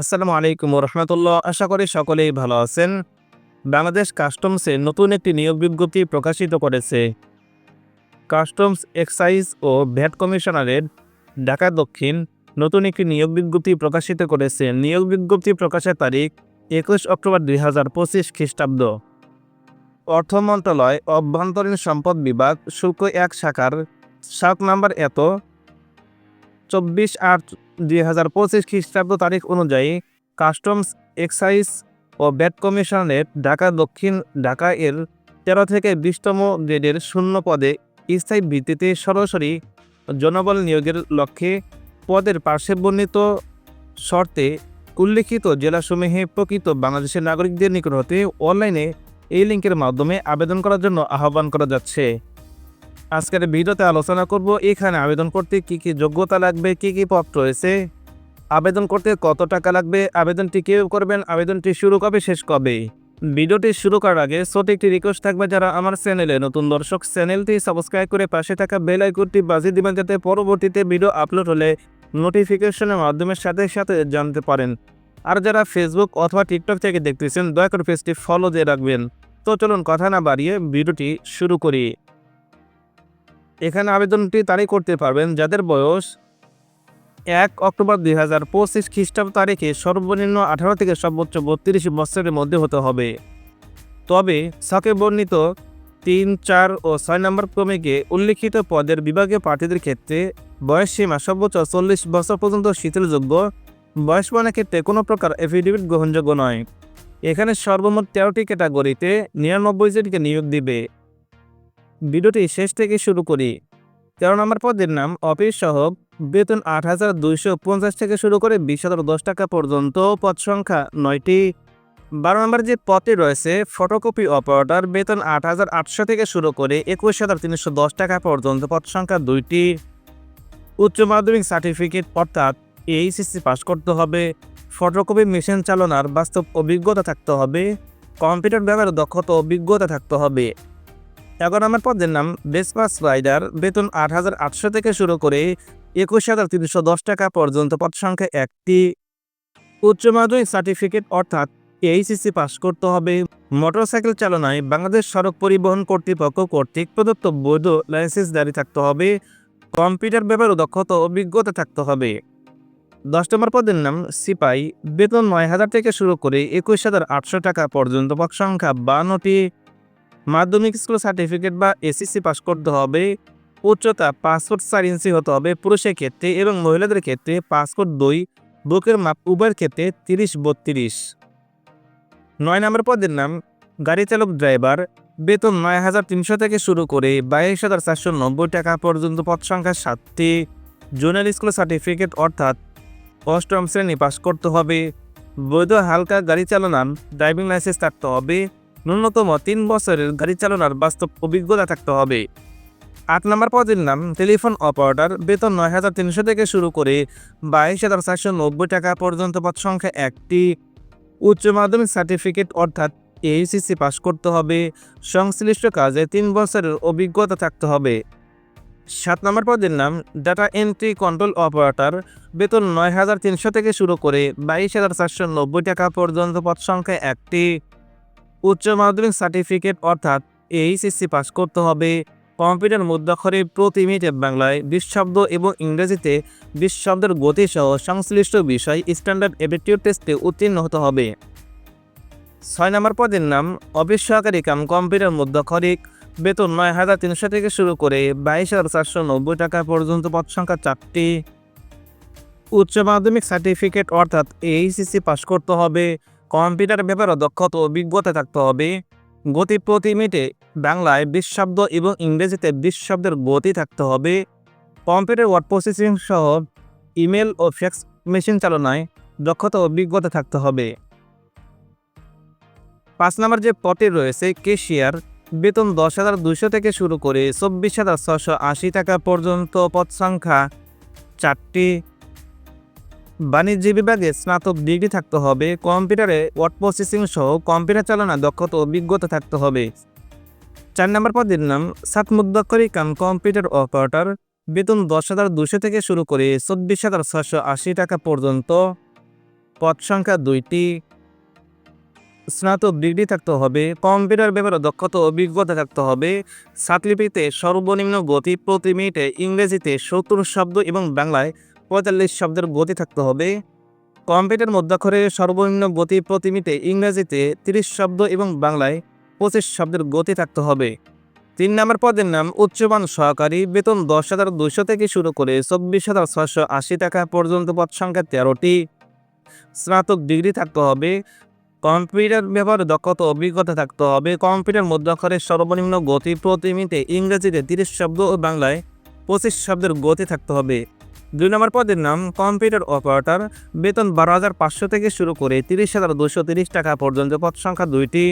আসসালামু আলাইকুম রহমতুল্লাহ। আশা করি সকলেই ভালো আছেন। বাংলাদেশ কাস্টমসে নতুন একটি নিয়োগ বিজ্ঞপ্তি প্রকাশিত করেছে। কাস্টমস এক্সাইজ ও ভ্যাট কমিশনারের ঢাকা দক্ষিণ নতুন একটি নিয়োগ বিজ্ঞপ্তি প্রকাশিত করেছে। নিয়োগ বিজ্ঞপ্তি প্রকাশের তারিখ একুশ অক্টোবর দুই হাজার পঁচিশ খ্রিস্টাব্দ। অর্থ মন্ত্রণালয় অভ্যন্তরীণ সম্পদ বিভাগ শুল্ক এক শাখার সাত নম্বর এত চব্বিশ আট দুই হাজার পঁচিশ খ্রিস্টাব্দ তারিখ অনুযায়ী কাস্টমস এক্সাইজ ও ব্যাট কমিশনের ঢাকা দক্ষিণ ঢাকা এর তেরো থেকে বিশতম গ্রেডের শূন্য পদে স্থায়ী ভিত্তিতে সরাসরি জনবল নিয়োগের লক্ষ্যে পদের পার্শ্বে বর্ণিত শর্তে উল্লিখিত জেলাসমূহে প্রকৃত বাংলাদেশের নাগরিকদের নিকট হতে অনলাইনে এই লিঙ্কের মাধ্যমে আবেদন করার জন্য আহ্বান করা যাচ্ছে। আজকের ভিডিওতে আলোচনা করব এখানে আবেদন করতে কি কি যোগ্যতা লাগবে, কি কি পদ রয়েছে। আবেদন করতে কত টাকা লাগবে, আবেদনটি কেউ করবেন, আবেদনটি শুরু কবে, শেষ কবে? ভিডিওটি শুরু করার আগে ছোট একটি রিকোয়েস্ট থাকবে যারা আমার চ্যানেলে নতুন দর্শক, চ্যানেলটি সাবস্ক্রাইব করে পাশে থাকা বেল আইকনটি বাজিয়ে দিবেন যাতে পরবর্তীতে ভিডিও আপলোড হলে নোটিফিকেশনের মাধ্যমে সাথে সাথে জানতে পারেন। আর যারা ফেসবুক অথবা টিকটক থেকে দেখতেছেন, দয়া করে পেজটি ফলো দিয়ে রাখবেন। তো চলুন কথা না বাড়িয়ে ভিডিওটি শুরু করি। এখানে আবেদনটি তারই করতে পারবেন যাদের বয়স এক অক্টোবর দুই হাজার পঁচিশ খ্রিস্টাব্দ তারিখে সর্বনিম্ন আঠারো থেকে সর্বোচ্চ বত্রিশ বছরের মধ্যে হতে হবে। তবে সাকে বর্ণিত তিন, চার ও ছয় নম্বর ক্রমিকে উল্লিখিত পদের বিভাগীয় প্রার্থীদের ক্ষেত্রে বয়স সীমা সর্বোচ্চ চল্লিশ বছর পর্যন্ত শিথিলযোগ্য। বয়স মানের ক্ষেত্রে কোনো প্রকার এফিডেভিট গ্রহণযোগ্য নয়। এখানে সর্বমোট তেরোটি ক্যাটাগরিতে নিরানব্বই জনকে নিয়োগ দিবে। ভিডিওটি শেষ থেকে শুরু করি। তেরো নম্বর পদের নাম অফিস সহক, বেতন আট হাজার দুইশো পঞ্চাশ থেকে শুরু করে বিশ হাজার দশ টাকা পর্যন্ত, পদ সংখ্যা নয়টি। বারো নম্বর যে পদটি রয়েছে ফটোকপি অপারেটর বেতন আট হাজার আটশো থেকে শুরু করে একুশ হাজার তিনশো দশ টাকা পর্যন্ত, পদ সংখ্যা দুইটি। উচ্চ মাধ্যমিক সার্টিফিকেট অর্থাৎ এইচএসসি পাস করতে হবে। ফটোকপি মেশিন চালনার বাস্তব অভিজ্ঞতা থাকতে হবে। কম্পিউটার ব্যবহারের দক্ষতা অভিজ্ঞতা থাকতে হবে। এগারো নম্বর পদের নাম বেসপাস রাইডার। বেতন আট হাজার আটশো থেকে শুরু করে একুশ হাজার তিনশো দশ টাকা পর্যন্ত পদ সংখ্যা একটি। উচ্চ মাধ্যমিক সার্টিফিকেট অর্থাৎ এইচএসসি পাস করতে হবে। মোটরসাইকেল চালনায় বাংলাদেশ সড়ক পরিবহন কর্তৃপক্ষ কর্তৃক প্রদত্ত বৈধ লাইসেন্স জারি থাকতে হবে। কম্পিউটার ব্যাপারে দক্ষতা অভিজ্ঞতা থাকতে হবে। দশ নম্বর পদের নাম সিপাই। বেতন নয় হাজার থেকে শুরু করে একুশ হাজার আটশো টাকা পর্যন্ত পদ সংখ্যা বান্নটি। মাধ্যমিক স্কুল সার্টিফিকেট বা এসএসসি পাস করতে হবে। উচ্চতা পাসপোর্ট চার ইঞ্চি হতে হবে পুরুষের ক্ষেত্রে এবং মহিলাদের ক্ষেত্রে পাসপোর্ট দুই, বুকের মাপ উভয়ের ক্ষেত্রে তিরিশ বত্রিশ। নয় নম্বর পদের নাম, গাড়ি চালক ড্রাইভার, বেতন নয় হাজার তিনশো থেকে শুরু করে বাইশ হাজার চারশো নব্বই টাকা পর্যন্ত পদ সংখ্যা সাতটি। জুনিয়র স্কুল সার্টিফিকেট অর্থাৎ অষ্টম শ্রেণি পাস করতে হবে। বৈধ হালকা গাড়ি চালানোর ড্রাইভিং লাইসেন্স থাকতে হবে। ন্যূনতম তিন বছরের গাড়ি চালানোর বাস্তব অভিজ্ঞতা থাকতে হবে। আট নম্বর পদের নাম, টেলিফোন অপারেটর। বেতন নয় হাজার তিনশো থেকে শুরু করে বাইশ হাজার চারশো নব্বই টাকা পর্যন্ত পদ সংখ্যা একটি। উচ্চ মাধ্যমিক সার্টিফিকেট অর্থাৎ এইচএসসি পাস করতে হবে। সংশ্লিষ্ট কাজে তিন বছরের অভিজ্ঞতা থাকতে হবে। সাত নম্বর পদের নাম, ডাটা এন্ট্রি কন্ট্রোল অপারেটর। বেতন নয় হাজার তিনশো থেকে শুরু করে বাইশ হাজার চারশো নব্বই টাকা পর্যন্ত পদ সংখ্যা একটি। উচ্চ মাধ্যমিক সার্টিফিকেট অর্থাৎ এইচএসসি পাস করতে হবে। কম্পিউটার মুদ্রাক্ষরে প্রতি মিনিটে বাংলায় বিশ শব্দ এবং ইংরেজিতে বিশ শব্দের গতিসহ সংশ্লিষ্ট বিষয় স্ট্যান্ডার্ড এবিটিউড টেস্টে উত্তীর্ণ হতে হবে। ছয় নম্বর পদের নাম অফিস সহকারী কাম কম্পিউটার মুদ্রাক্ষরিক বেতন নয় হাজার তিনশো থেকে শুরু করে বাইশ হাজার চারশো নব্বই টাকা পর্যন্ত পদ সংখ্যা চারটি। উচ্চ মাধ্যমিক সার্টিফিকেট অর্থাৎ এইচএসসি পাস করতে হবে। কম্পিউটার ব্যাপারে দক্ষতা অভিজ্ঞতা থাকতে হবে। গতি প্রতি মিনিটে বাংলায় বিশ শব্দ এবং ইংরেজিতে বিশ শব্দের গতি থাকতে হবে। কম্পিউটার ওয়ার্ড প্রসেসিং সহ ইমেল ও ফ্যাক্স মেশিন চালনায় দক্ষতা অভিজ্ঞতা থাকতে হবে। পাঁচ নম্বর যে পদটি রয়েছে কেশিয়ার বেতন দশ হাজার দুশো থেকে শুরু করে চব্বিশ হাজার ছশো আশি টাকা পর্যন্ত পদ সংখ্যা চারটি। বাণিজ্য বিভাগে স্নাতক ডিগ্রি থাকতে হবে, কম্পিউটারে ওয়ার্ড প্রসেসিং সহ কম্পিউটার চালানা, দক্ষতা অভিজ্ঞতা থাকতে হবে। চার নম্বর পদের নাম সাত মুদ্রাক্ষরী কাম কম্পিউটার অপারেটর। বেতন দশ হাজার দুশো থেকে শুরু করে চব্বিশ হাজার ছশো আশি টাকা পর্যন্ত। পদ সংখ্যা দুইটি। স্নাতক ডিগ্রি থাকতে হবে, কম্পিউটার ব্যাপারে দক্ষতা অভিজ্ঞতা থাকতে হবে। সাতলিপিতে সর্বনিম্ন গতি প্রতি মিনিটে ইংরেজিতে সত্তর শব্দ এবং বাংলায় পঁয়তাল্লিশ শব্দের গতি থাকতে হবে। কম্পিউটার মধ্যাক্ষরে সর্বনিম্ন গতি প্রতি মিনিটে ইংরেজিতে তিরিশ শব্দ এবং বাংলায় পঁচিশ শব্দের গতি থাকতে হবে। তিন নম্বর পদের নাম উচ্চমান সহকারী। বেতন দশ হাজার দুশো থেকে শুরু করে চব্বিশ হাজার ছশো আশি টাকা পর্যন্ত পদ সংখ্যা তেরোটি। স্নাতক ডিগ্রি থাকতে হবে। কম্পিউটার ব্যবহারে দক্ষতা অভিজ্ঞতা থাকতে হবে। কম্পিউটার মধ্যাক্ষরের সর্বনিম্ন গতি প্রতি মিনিটে ইংরেজিতে তিরিশ শব্দ ও বাংলায় পঁচিশ শব্দের গতি থাকতে হবে। দুই নম্বর পদের নাম কম্পিউটার অপারেটর। বেতন বারো হাজার পাঁচশো থেকে শুরু করে তিরিশ হাজার দুশো তিরিশ টাকা পর্যন্ত পদ সংখ্যা দুইটি।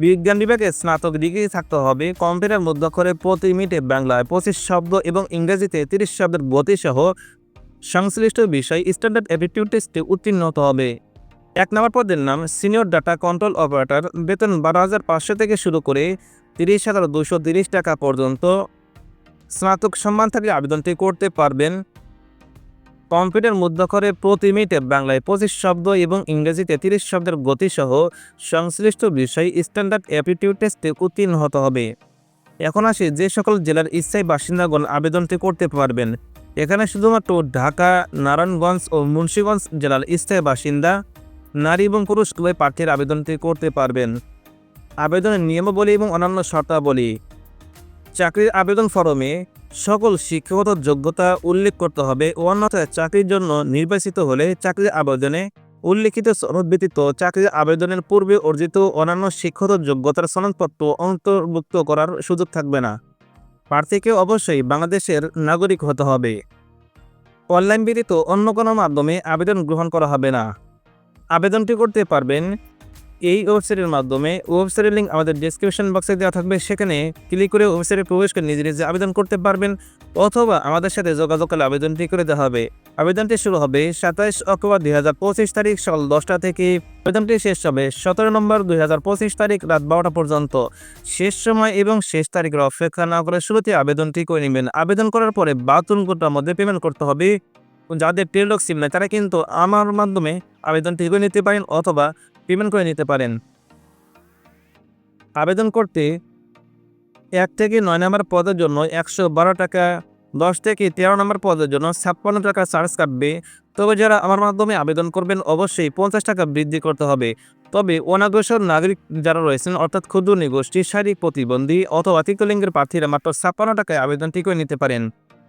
বিজ্ঞান বিভাগে স্নাতক ডিগ্রি থাকতে হবে। কম্পিউটার মধ্যাক্ষরে প্রতি মিনিটে বাংলায় পঁচিশ শব্দ এবং ইংরেজিতে তিরিশ শব্দের গতিসহ সংশ্লিষ্ট বিষয় স্ট্যান্ডার্ড অ্যাপিটিউড টেস্টে উত্তীর্ণ হতে হবে। এক নম্বর পদের নাম সিনিয়র ডাটা কন্ট্রোল অপারেটর। বেতন বারো হাজার পাঁচশো থেকে শুরু করে তিরিশ হাজার দুশো তিরিশ টাকা পর্যন্ত স্নাতক সম্মান থাকলে আবেদনটি করতে পারবেন। কম্পিউটার মুদ্রাক্ষরে প্রতি মিনিটে বাংলায় পঁচিশ শব্দ এবং ইংরেজিতে তিরিশ শব্দের গতিসহ সংশ্লিষ্ট বিষয় স্ট্যান্ডার্ড অ্যাপিটিউড টেস্টে উত্তীর্ণ হতে হবে। এখন আসি যে সকল জেলার স্থায়ী বাসিন্দাগণ আবেদনটি করতে পারবেন। এখানে শুধুমাত্র ঢাকা, নারায়ণগঞ্জ ও মুন্সীগঞ্জ জেলার স্থায়ী বাসিন্দা, নারী এবং পুরুষ উভয় প্রার্থীর আবেদনটি করতে পারবেন। আবেদনের নিয়মাবলী এবং অন্যান্য শর্তাবলী। চাকরির আবেদন ফরমে সকল শিক্ষাগত যোগ্যতা উল্লেখ করতে হবে অন্যথায় চাকরির জন্য নির্বাচিত হলে চাকরির আবেদনে উল্লেখিত সনদ ব্যতীত চাকরির আবেদনের পূর্বে অর্জিত অন্যান্য শিক্ষাগত যোগ্যতার সনদপত্র অন্তর্ভুক্ত করার সুযোগ থাকবে না। প্রার্থীকে অবশ্যই বাংলাদেশের নাগরিক হতে হবে। অনলাইন ব্যতীত অন্য কোনো মাধ্যমে আবেদন গ্রহণ করা হবে না। আবেদনটি করতে পারবেন এই ওয়েবসাইটের মাধ্যমে ওয়েবসাইটের লিঙ্ক আমাদের ডিসক্রিপশন বক্সে দেওয়া থাকবে। সেখানে ক্লিক করে ওয়েবসাইটে প্রবেশ করে নিজে নিজে আবেদন করতে পারবেন অথবা আমাদের সাথে যোগাযোগ করলে আবেদনটি করে দেওয়া হবে। আবেদনটি শুরু হবে সাতাইশ অক্টোবর দুই হাজার পঁচিশ তারিখ সকাল দশটা থেকে। আবেদনটি শেষ হবে সতেরো নম্বর দুই হাজার পঁচিশ তারিখ রাত বারোটা পর্যন্ত। শেষ সময় এবং শেষ তারিখের অপেক্ষা না করে শুরুতে আবেদনটি করে নেবেন। আবেদন করার পরে বাহাত্তর ঘণ্টার মধ্যে পেমেন্ট করতে হবে। যাদের টেলডক সিম নেই, তারা কিন্তু আমার মাধ্যমে আবেদনটি করে নিতে পারেন অথবা পেমেন্ট করে নিতে পারেন। আবেদন করতে এক থেকে নয় নম্বর পদের জন্য একশো বারো টাকা, দশ থেকে তেরো নম্বর পদের জন্য ছাপ্পান্ন টাকা চার্জ কাটবে। তবে যারা আমার মাধ্যমে আবেদন করবেন, অবশ্যই পঞ্চাশ টাকা বৃদ্ধি করতে হবে। তবে অনাগ্রসর নাগরিক যারা রয়েছেন, অর্থাৎ ক্ষুদ্র নিগোষ্ঠী, শারীরিক প্রতিবন্ধী অথবা লিঙ্গের প্রার্থীরা মাত্র ছাপ্পান্ন টাকায় আবেদনটি করে নিতে পারেন।